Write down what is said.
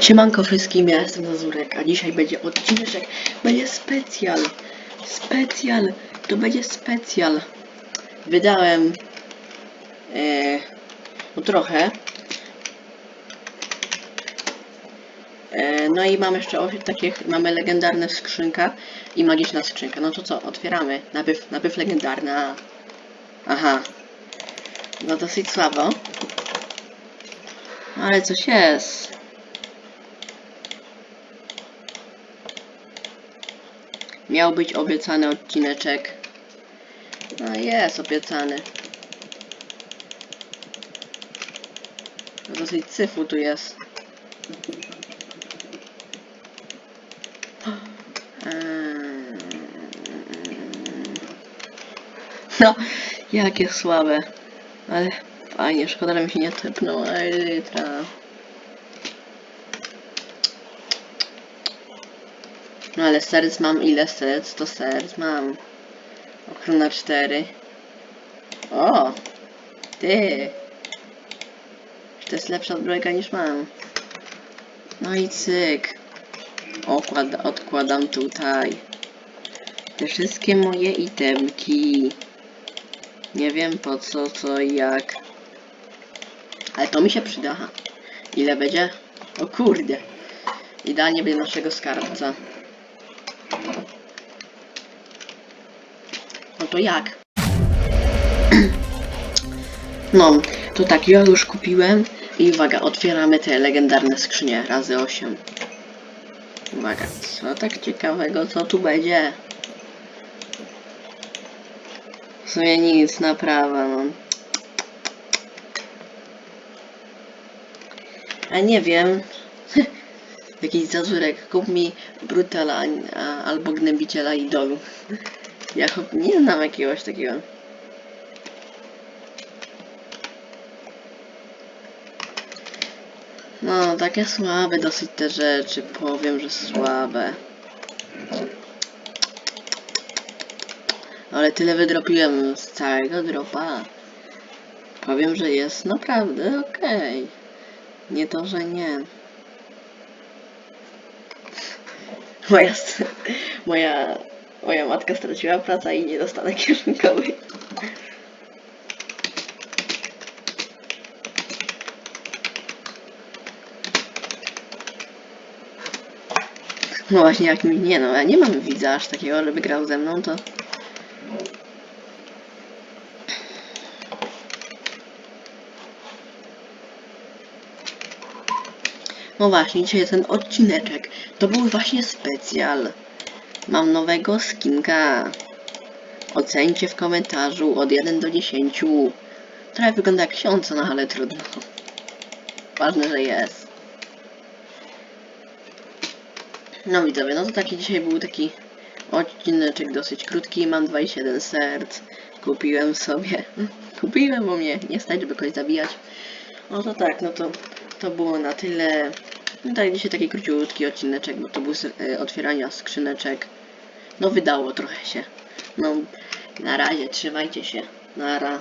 Siemanko wszystkim, ja jestem Zazurek, a dzisiaj będzie odcineczek, będzie specjal, specjal, to będzie specjal. Wydałem, e, no trochę, e, no i mam jeszcze osiem takich, mamy legendarne skrzynka i magiczna skrzynka, no to co, otwieramy, najpierw, najpierw legendarna, aha, no dosyć słabo, ale coś jest. Miał być obiecany odcineczek. No jest obiecany. Dosyć cyfu tu jest. Eee. No, jakie słabe. Ale fajnie, szkoda, że mi się nie tepnął. Elytra. No ale serc mam ile serc? To serc mam. Ochrona 4. O! Ty! To jest lepsza zbrojka niż mam. No i cyk. Okład, odkładam tutaj. Te wszystkie moje itemki. Nie wiem po co, co i jak. Ale to mi się przyda. Ile będzie? O kurde. Idealnie będzie naszego skarbca. To jak? No, to tak, ja już kupiłem i uwaga, otwieramy te legendarne skrzynie razy 8. Uwaga, co tak ciekawego, co tu będzie? W sumie nic, naprawa, no. A nie wiem. Jakiś zazurek, kup mi brutala albo gnębiciela idolu. Ja chyba nie znam jakiegoś takiego. No, takie słabe dosyć te rzeczy. Powiem, że słabe. Ale tyle wydropiłem z całego dropa. Powiem, że jest naprawdę okej. Nie to, że nie. Moja, moja, moja matka straciła pracę i nie dostanę kieszonkowej. No właśnie, jak mi nie no, ja nie mam widza aż takiego, żeby grał ze mną, to... No właśnie, dzisiaj ten odcineczek, to był właśnie specjal. Mam nowego skinka. Ocencie w komentarzu od 1 do 10. Trochę wygląda jak ksiądz, no ale trudno. Ważne, że jest. No widzowie, no to taki dzisiaj był taki odcineczek dosyć krótki. Mam 27 serc. Kupiłem sobie. Kupiłem, bo mnie nie stać, żeby kogoś zabijać. No to tak, no to to było na tyle. No tak, dzisiaj taki króciutki odcineczek, bo to był e, otwierania skrzyneczek. No wydało trochę się. No, na razie, trzymajcie się. Nara.